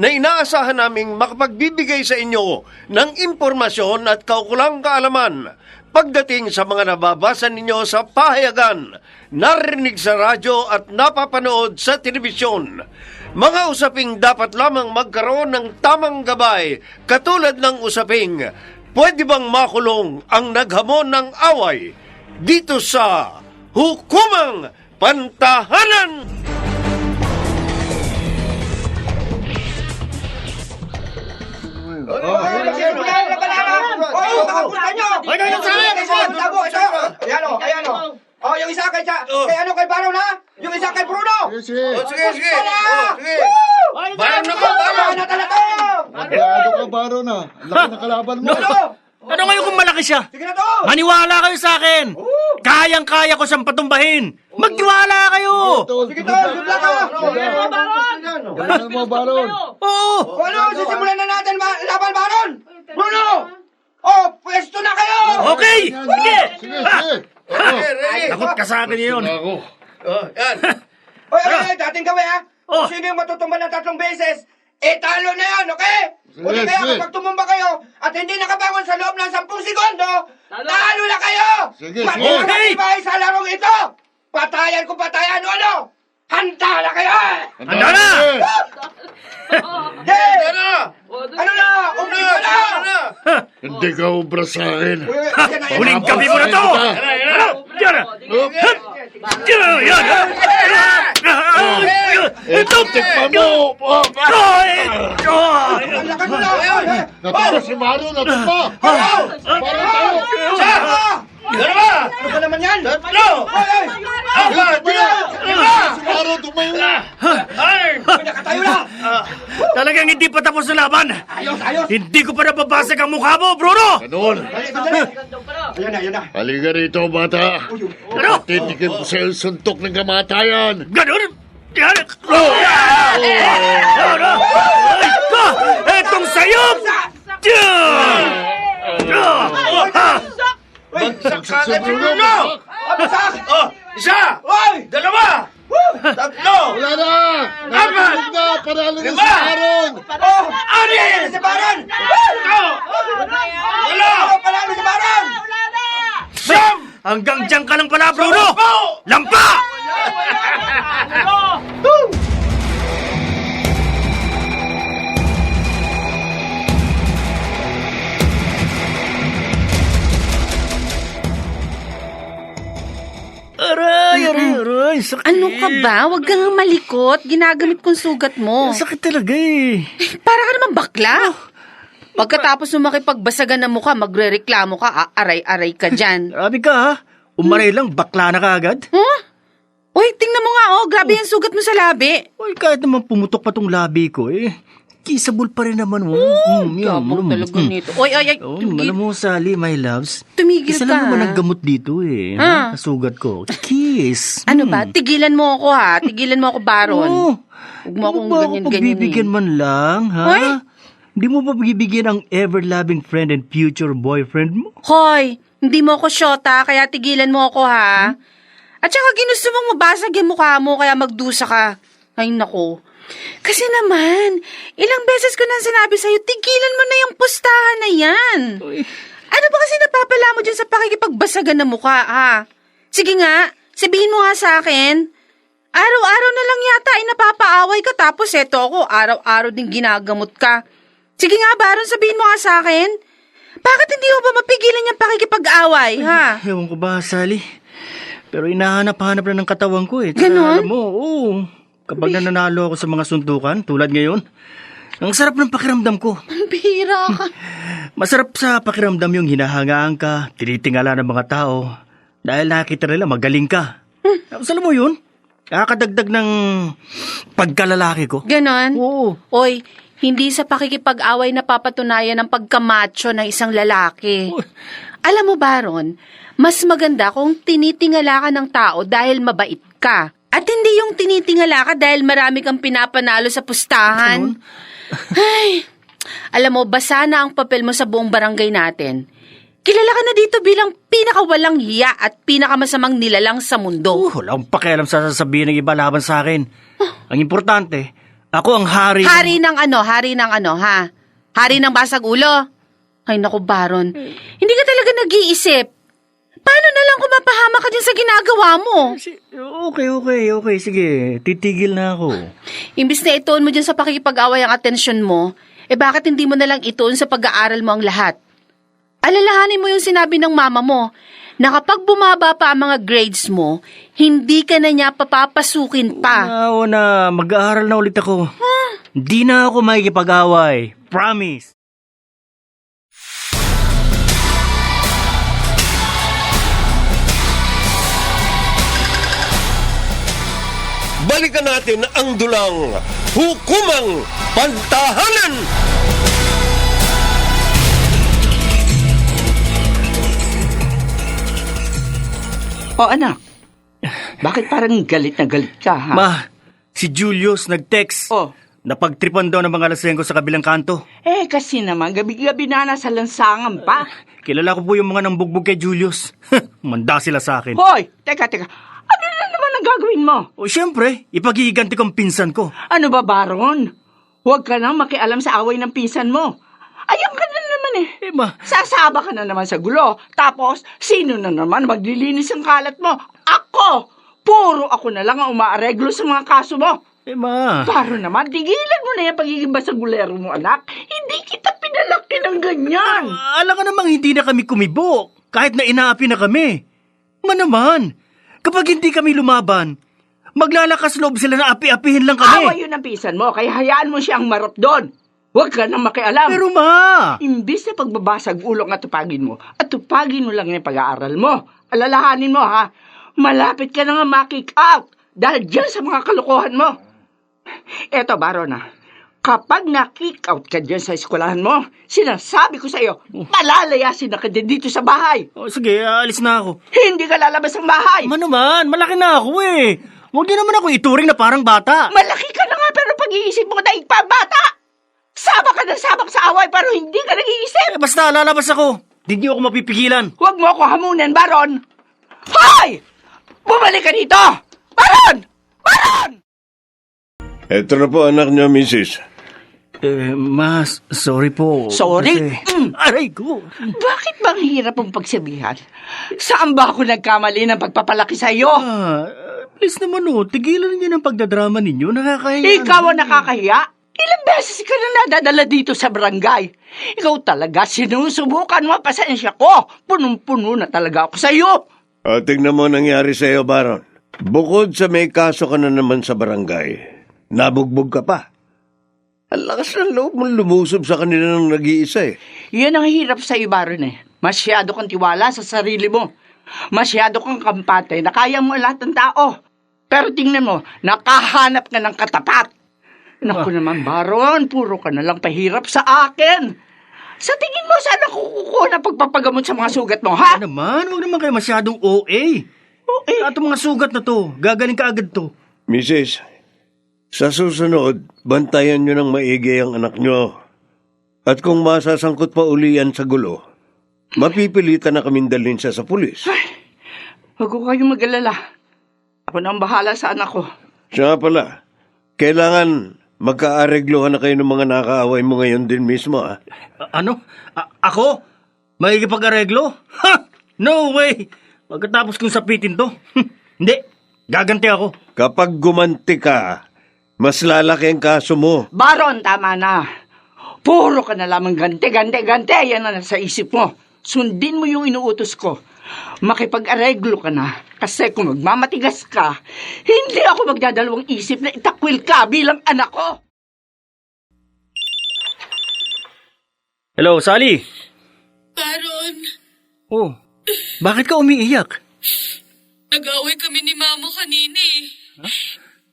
na inaasahan naming makapagbibigay sa inyo ng impormasyon at kaukulang kaalaman pagdating sa mga nababasa ninyo sa pahayagan, narinig sa radyo at napapanood sa telebisyon. Mga usaping dapat lamang magkaroon ng tamang gabay katulad ng usaping pwede bang makulong ang naghamon ng away dito sa Hukumang Pantahanan! Oh, yung isa kay, Cha- kay ano, kay Baro na? Yung isa kay Bruno? Sige, sige. Oh, sige, sige. Oh, sige. Woo! Baron na ba? Baron! Wala na talaga! Masyado ka, Baro na. Laki na kalaban mo. Ano? Ano ngayon kung malaki siya? Sige na to! Maniwala kayo sa akin! Kayang-kaya ko siyang patumbahin! Magtiwala kayo! Sige to, good luck ka! Galingan mo, Baron. Oo! O ano, sisimulan na natin ba- laban, Baron! Bruno! Oh, pwesto na kayo! Okay! Yan, Sige! Sige, sige. Okay, ready? Takot ka sa akin yun. Ako. Oh, yan. Oy, oy, oy, dating gawin ha! Oh. Kung sino yung matutumba ng tatlong beses, eh talo na yan, okay? O di kaya sige. kapag tumumba kayo at hindi nakabangon sa loob ng 10 segundo, talo na kayo! Sige, Matibay sige. ba sa larong ito? Patayan kung patayan o ano? Handa na kayo! Handa na! Hey! Ano? Ano na? Umpisa na! Ano na? Hindi ka ubra sa akin. Na, Huling na. gabi mo na to! Yan na, yan na. Ano? Yan! Eh, tikman mo. Ay! Ay! Ang lakas mo na! Uy, uy, uy. Natumba si Baro, natumba. Baro tayo. Ah! Dalawa! Ano ba naman yan? Uy! Apat! Lima! Si Baro, tumayo na. Ay! Uy, nakatayo na! Talagang hindi pa tapos na laban! Ayos, ayos! Hindi ko pa nababasag ang mukha mo, Bruno! Ganon. Dali, dali. Ayan na, ayan na. Halika rito, bata. Ano? Titikin ko sa'yo suntok ng kamatayan. Ganun! Yan! Oh! Ano? Ay, ka! Etong! Ah! Bagsak Bruno, Bruno! Abasak! Oh, isa! Uy! Dalawa! Tatlo! Wala na. Nakatulog na. Panalo na si. Baron. Oh! Anin! Si Baron! Ito! Wala! Oh, palalo si Baron! Hanggang dyan ka lang pala, Bruno! Lampa! Aray, aray, aray. Sakit. Ano ka ba? Huwag kang malikot. Ginagamit kong sugat mo. Sakit talaga eh. Para ka naman bakla. Pagkatapos mo makipagbasagan ng mukha, magre-reklamo ka, aaray-aray ka dyan. Grabe ka ha. Umaray lang, bakla na ka agad. Huh? Uy, tingnan mo nga, oh. Grabe yung sugat mo sa labi. Uy, kahit naman pumutok pa tong labi ko eh. Kissable pa rin naman mo. Mm, yan, Yabang mm, talaga mm. nito. Uy, ay, ay. Oh, tumigil. alam mo, Sally, my loves. Tumigil Isa ka, lang naman ang gamot dito eh. Ah. Ha? Sugat ko. Kiss. Ano ba? Tigilan mo ako, ha? Tigilan mo ako, Baron. Oh, Huwag mo akong ba ako ganyan-ganyan. pagbibigyan eh. man lang, ha? Hoy! Hindi mo ba pagbibigyan ang ever-loving friend and future boyfriend mo? Hoy, hindi mo ako syota, kaya tigilan mo ako, ha? At saka ginusto mong mabasag yung mukha mo, kaya magdusa ka. Ay, nako. Kasi naman, ilang beses ko nang sinabi sa'yo, tigilan mo na yung pustahan na yan. Ano ba kasi napapala mo dyan sa pakikipagbasagan ng mukha, ha? Sige nga, sabihin mo nga sa akin. Araw-araw na lang yata ay napapaaway ka tapos eto ako, araw-araw din ginagamot ka. Sige nga, Baron, sabihin mo nga sa akin. Bakit hindi mo ba mapigilan yung pakikipag-away, ha? Ewan ko ba, Sally? Pero inahanap-hanap na ng katawan ko eh. Tsaka Ganon? Alam mo, oo. Kapag nananalo ako sa mga suntukan, tulad ngayon, ang sarap ng pakiramdam ko. Ang bihira ka. Masarap sa pakiramdam yung hinahangaan ka, tinitingala ng mga tao, dahil nakita nila magaling ka. Tapos alam mo yun, nakakadagdag ng pagkalalaki ko. Ganon? Oo. Oy, hindi sa pakikipag-away na papatunayan ng pagkamacho ng isang lalaki. Alam mo, Baron, mas maganda kung tinitingala ka ng tao dahil mabait ka. At hindi yung tinitingala ka dahil marami kang pinapanalo sa pustahan. Ay, alam mo, basa na ang papel mo sa buong barangay natin. Kilala ka na dito bilang pinakawalang hiya at pinakamasamang nilalang sa mundo. Oh, wala akong pakialam sa sasabihin ng iba laban sa akin. Ang importante, ako ang hari. Hari ng ano, hari ng ano, ha? Hari ng basag ulo. Ay, naku, Baron. Hindi ka talaga nag-iisip. Paano na lang kung mapahama ka din sa ginagawa mo? Si- Okay, okay, okay. Sige, titigil na ako. Imbis na ituon mo dyan sa pakikipag-away ang atensyon mo, eh bakit hindi mo na lang ituon sa pag-aaral mo ang lahat? Alalahanin mo yung sinabi ng mama mo, na kapag bumaba pa ang mga grades mo, hindi ka na niya papapasukin pa. Oo na, mag-aaral na ulit ako. Hindi na ako makikipag-away. Promise. Balikan natin ang dulang hukumang pantahanan. O anak, bakit parang galit na galit ka, ha? Ma, si Julius nag-text. Oh. Napagtripan daw ng mga lasengko sa kabilang kanto. eh, kasi naman, gabi-gabi na nasa lansangan pa. Kilala ko po yung mga nambugbog kay Julius. Manda sila sa akin. Hoy, teka, teka. Ano na naman ang gagawin mo? O syempre, ipagiganti kong pinsan ko. Ano ba, Baron? Huwag ka nang makialam sa away ng pinsan mo. Ayaw ka naman eh. Eh ma, Sasaba ka na naman sa gulo. Tapos, sino na naman maglilinis ng kalat mo? Ako! Puro ako na lang ang umaareglo sa mga kaso mo. eh ma. Paro naman, tigilan mo na yung pagiging basagulero mo, anak. Hindi kita pinalaki ng ganyan. Alam ka namang hindi na kami kumibo. Kahit na inaapi na kami. Ma naman, kapag hindi kami lumaban, maglalakas loob sila na api-apihin lang Awa kami. yun ang pisan mo, kaya hayaan mo siyang marap doon. Huwag ka nang makialam. Pero ma, Imbis na pagbabasag ulo ang atupagin mo, at tupagin mo lang yung pag-aaral mo. Alalahanin mo, ha? Malapit ka na nga makick out dahil dyan sa mga kalokohan mo. Eto, Baron, ha? Kapag na-kick out ka dyan sa eskwelahan mo, sinasabi ko sa iyo, palalayasin na ka din dito sa bahay. o, sige, alis na ako. Hindi ka lalabas ng bahay. Ma naman, malaki na ako eh. Huwag niyo naman ako ituring na parang bata. Malaki ka na nga pero pag-iisip mo na bata. Sabak ka na sabak sa away pero hindi ka nag-iisip. Eh, basta lalabas ako. Hindi niyo ako mapipigilan. Huwag mo ako hamunan, Baron! Hoy! Bumalik ka dito! Baron! Baron! Ito na po anak niyo, Mrs. Eh, mas, sorry po. Sorry? Kasi- Mm. Aray ko. Bakit bang hirap ang pagsabihan? Saan ba ako nagkamali ng pagpapalaki sa iyo? Ah, please naman oh, tigilan niyo ng pagdadrama ninyo. Nakakahiya. Ikaw ang nakakahiya? Ilang beses ka na nadadala dito sa barangay. Ikaw talaga, sinusubukan mo, pasensya ko. Punong-puno na talaga ako sa iyo. O, tignan mo ang nangyari sa iyo, Baron. Bukod sa may kaso ka na naman sa barangay, nabugbog ka pa. Ang lakas ng loob mong lumusob sa kanila ng nag-iisa eh. Yan ang hirap sa iyo, Baron eh. Masyado kang tiwala sa sarili mo. Masyado kang kampante na kaya mo lahat ng tao. Pero tingnan mo, nakahanap ka ng katapat. Naku naman, Baron, puro ka na lang pahirap sa akin. Sa tingin mo, saan ako kukuha ng pagpapagamot sa mga sugat mo, ha? Ano naman, huwag naman kayo masyadong OA. Eh, At mga sugat na to, gagaling ka agad to. Mrs., sa susunod, bantayan nyo ng maigi ang anak nyo. At kung masasangkot pa uli yan sa gulo, mapipilitan na kaming dalhin siya sa pulis. Huwag ko kayong mag-alala. Ako na ang bahala sa anak ko. Siya nga pala, kailangan magkaareglohan na kayo ng mga nakaaway mo ngayon din mismo. Ah. A- ano? A- ako? Makikipag-areglo? Ha! No way! Pagkatapos kong sapitin to, hindi, gaganti ako. Kapag gumanti ka, mas lalaki ang kaso mo. Baron, tama na. Puro ka na lamang gante, gante, gante. Yan na nasa isip mo. Sundin mo yung inuutos ko. Makipag-areglo ka na. Kasi kung magmamatigas ka, hindi ako magdadalawang isip na itakwil ka bilang anak ko. Hello, Sally. Baron, Oh, bakit ka umiiyak? nag-away kami ni Mama kanina eh.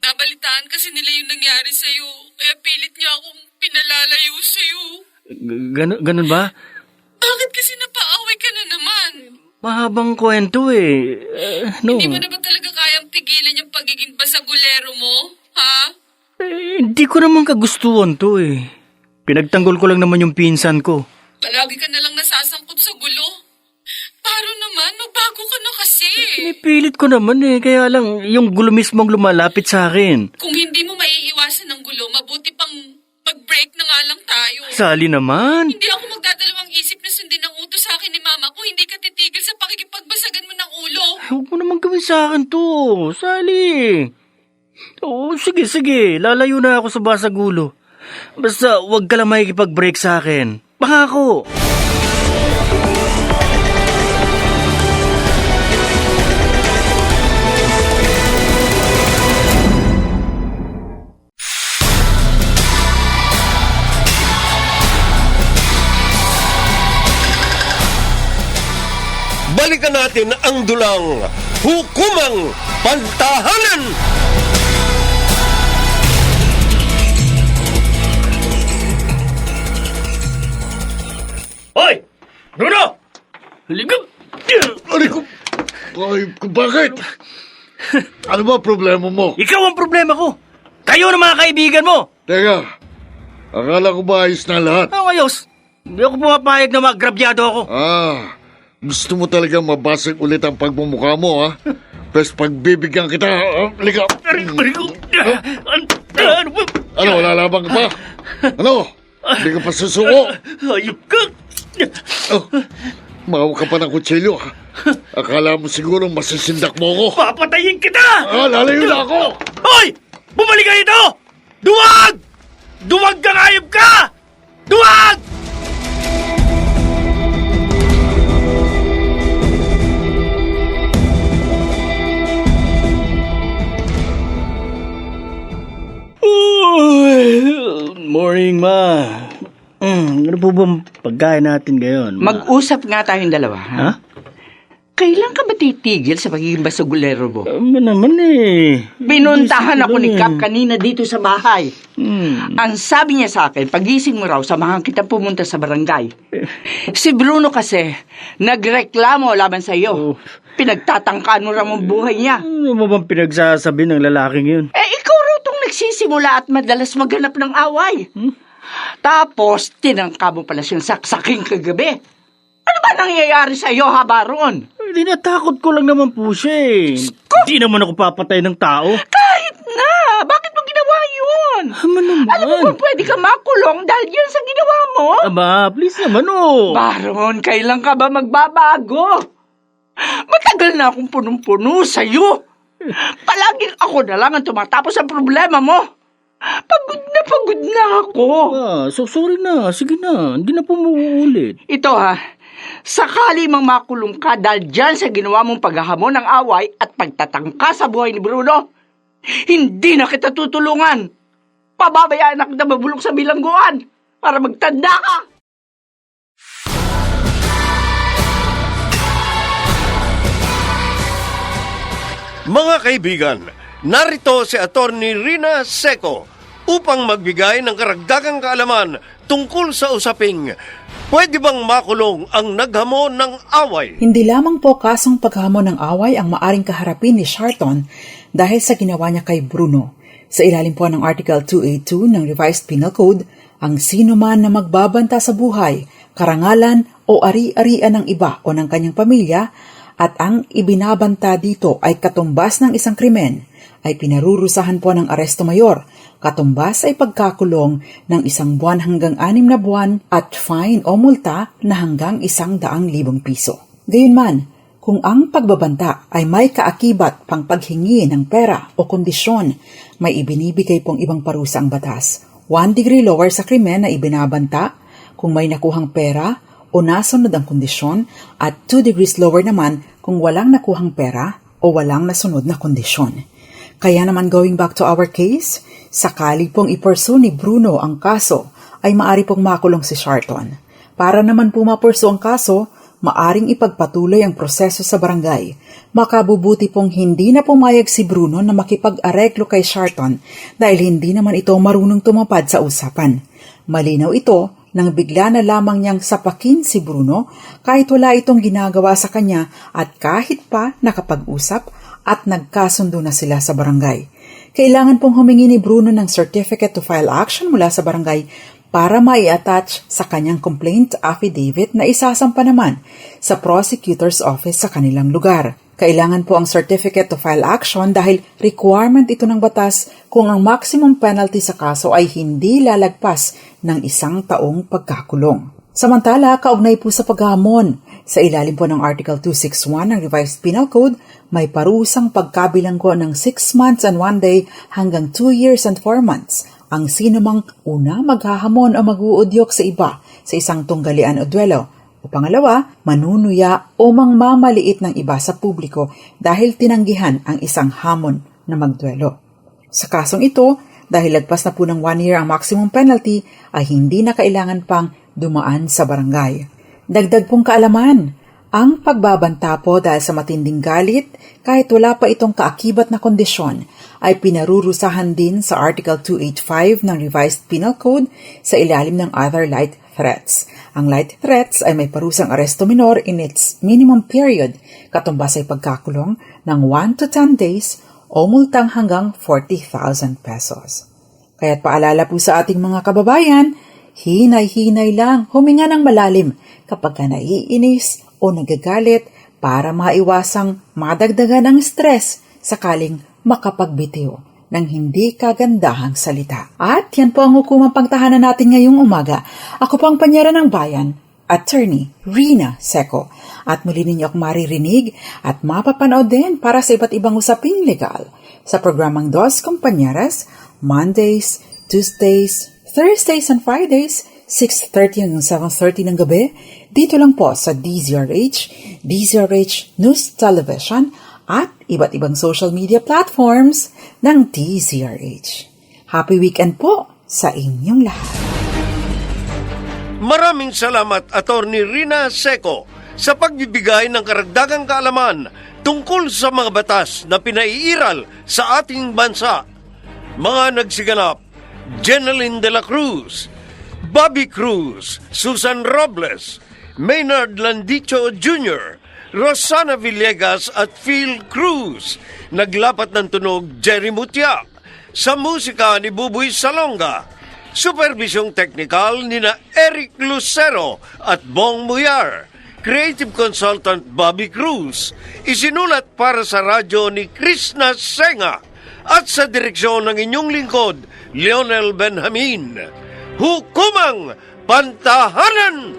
Nabalitaan kasi nila yung nangyari sa'yo. Kaya pilit niya akong pinalalayo sa'yo. G- Gan- ganun ba? Bakit kasi napaaway ka na naman? Mahabang kwento eh. Eh, no. Hindi mo na ba talaga kayang pigilan yung pagiging basagulero mo? Ha? Eh, hindi ko naman kagustuhan to eh. Pinagtanggol ko lang naman yung pinsan ko. Palagi ka na lang nasasangkot sa gulo. Paro naman, magbago ka na kasi. Pinipilit ko naman eh, kaya lang yung gulo mismo ang lumalapit sa akin. Kung hindi mo maiiwasan ng gulo, mabuti pang mag-break na nga lang tayo. Sally naman. Hindi ako magdadalawang isip na sundin ang utos sa akin ni Mama kung hindi ka titigil sa pakikipagbasagan mo ng ulo. Huwag mo naman gawin sa akin to, Sally. Oo, sige, sige. Lalayo na ako sa basagulo. Basta huwag ka lang makikipag-break sa akin. Pangako. Balikan natin ang dulang hukumang pantahanan. Hoy! Bruno! Halika! Kung, ay, kung bakit? Ano ba problema mo? Ikaw ang problema ko! Kayo ng mga kaibigan mo! Teka, akala ko ba ayos na lahat? Ano ayos? Hindi ako pumapayag na magrabyado ako. Ah, gusto mo talaga mabasag ulit ang pagmumukha mo, ha? Pes pagbibigyan kita, ah, liga. Ano ba? Ano, lalaban ka pa? Ano? Hindi ka pa susuko? Hayop ka! Oh, ka pa ng kutsilyo, ha? Akala mo siguro masisindak mo ako? Papatayin kita! Ah, lalayo na ako! Hoy! Bumalik ka dito! Duwag! Duwag kang hayop ka! Duwag! Morning, ma. Mm, ano po bang pagkain natin ngayon? ma? Mag-usap nga tayong dalawa, ha? Ha? Kailan ka ba titigil sa pagiging basagulero mo? Ano naman eh. Pinuntahan ako ni Cap eh. kanina dito sa bahay. Hmm. Ang sabi niya sa akin, pagising mo raw, samahan kita pumunta sa barangay. Si Bruno kasi, nagreklamo laban sa iyo. Pinagtatangkaan mo raw ang buhay niya. Ano mo bang pinagsasabi ng lalaking yun? Eh, ikaw raw itong nagsisimula at madalas maghanap ng away. Tapos, tinangka mo pala siyang saksaking kagabi. Ano ba nangyayari sa iyo, ha, Baron? Hindi natakot ko lang naman po siya eh. Hindi naman ako papatay ng tao. Kahit na! Bakit mo ginawa yun? Ama naman. Alam mo bang pwede ka makulong dahil yan sa ginawa mo? Aba, please naman oh. Baron, kailan ka ba magbabago? Matagal na akong punong-puno sa'yo. Palaging ako na lang ang tumatapos sa problema mo. Pagod na pagod na ako. Ah, so sorry na. Sige na. Hindi na po mauulit. Ito ha, sakali mang makulong ka dahil dyan sa ginawa mong paghahamon ng away at pagtatangka sa buhay ni Bruno, hindi na kita tutulungan. Pababayaan na kita mabulok sa bilangguan para magtanda ka. Mga kaibigan, narito si Attorney Rina Seco upang magbigay ng karagdagang kaalaman tungkol sa usaping pwede bang makulong ang naghamon ng away? Hindi lamang po kasong paghamon ng away ang maaring kaharapin ni Sharton dahil sa ginawa niya kay Bruno. Sa ilalim po ng Article 282 ng Revised Penal Code, ang sino man na magbabanta sa buhay, karangalan o ari-arian ng iba o ng kanyang pamilya at ang ibinabanta dito ay katumbas ng isang krimen, ay pinarurusahan po ng aresto mayor, katumbas ay pagkakulong ng isang buwan hanggang anim na buwan at fine o multa na hanggang isang daang libong piso. Gayunman, kung ang pagbabanta ay may kaakibat pang paghingi ng pera o kondisyon, may ibinibigay pong ibang parusa ang batas. One degree lower sa krimen na ibinabanta kung may nakuhang pera o nasunod ang kondisyon at two degrees lower naman kung walang nakuhang pera o walang nasunod na kondisyon. Kaya naman going back to our case, sakali pong iperso ni Bruno ang kaso, ay maari pong makulong si Sharton. Para naman po mapurso ang kaso, maaring ipagpatuloy ang proseso sa barangay. Makabubuti pong hindi na pumayag si Bruno na makipag-areklo kay Sharton dahil hindi naman ito marunong tumapad sa usapan. Malinaw ito nang bigla na lamang niyang sapakin si Bruno kahit wala itong ginagawa sa kanya at kahit pa nakapag-usap at nagkasundo na sila sa barangay. Kailangan pong humingi ni Bruno ng certificate to file action mula sa barangay para mai-attach sa kanyang complaint affidavit na isasampa naman sa prosecutor's office sa kanilang lugar. Kailangan po ang certificate to file action dahil requirement ito ng batas kung ang maximum penalty sa kaso ay hindi lalagpas ng isang taong pagkakulong. Samantala, kaugnay po sa paghamon, sa ilalim po ng Article 261 ng Revised Penal Code, may parusang pagkabilanggo ng 6 months and 1 day hanggang 2 years and 4 months ang sinumang una maghahamon o mag-uudyok sa iba sa isang tunggalian o duelo. O pangalawa, manunuya o mangmamaliit ng iba sa publiko dahil tinanggihan ang isang hamon na magduelo. Sa kasong ito, dahil lagpas na po ng one year ang maximum penalty, ay hindi na kailangan pang dumaan sa barangay. Dagdag pong kaalaman, ang pagbabanta po dahil sa matinding galit, kahit wala pa itong kaakibat na kondisyon, ay pinarurusahan din sa Article 285 ng Revised Penal Code sa ilalim ng other light threats. Ang light threats ay may parusang aresto minor in its minimum period, katumbas ay pagkakulong ng 1 to 10 days o multang hanggang 40,000 pesos. Kaya't paalala po sa ating mga kababayan, hinay-hinay lang, huminga ng malalim kapag ka naiinis o nagagalit para maiwasang madagdagan ang stress sakaling makapagbitiw ng hindi kagandahang salita. At yan po ang hukumang pagtahanan natin ngayong umaga. Ako po ang panyara ng bayan, Attorney Rina Seco. At muli ninyo akong maririnig at mapapanood din para sa iba't ibang usaping legal sa programang Dos Compañeras, Mondays, Tuesdays, Thursdays and Fridays, 6.30 hanggang 7.30 ng gabi, dito lang po sa DZRH, DZRH News Television, at iba't ibang social media platforms ng DZRH. Happy weekend po sa inyong lahat. Maraming salamat, Attorney Rina Seco, sa pagbibigay ng karagdagang kaalaman tungkol sa mga batas na pinaiiral sa ating bansa. Mga nagsiganap, Jeneline de la Cruz, Bobby Cruz, Susan Robles, Maynard Landicho Jr., Rosana Villegas at Phil Cruz. Naglapat ng tunog Jerry Mutia. Sa musika ni Buboy Salonga. Supervisyong teknikal ni na Eric Lucero at Bong Muyar. Creative Consultant Bobby Cruz. Isinulat para sa radyo ni Krishna Senga. At sa direksyon ng inyong lingkod, Lionel Benjamin. Hukumang Pantahanan!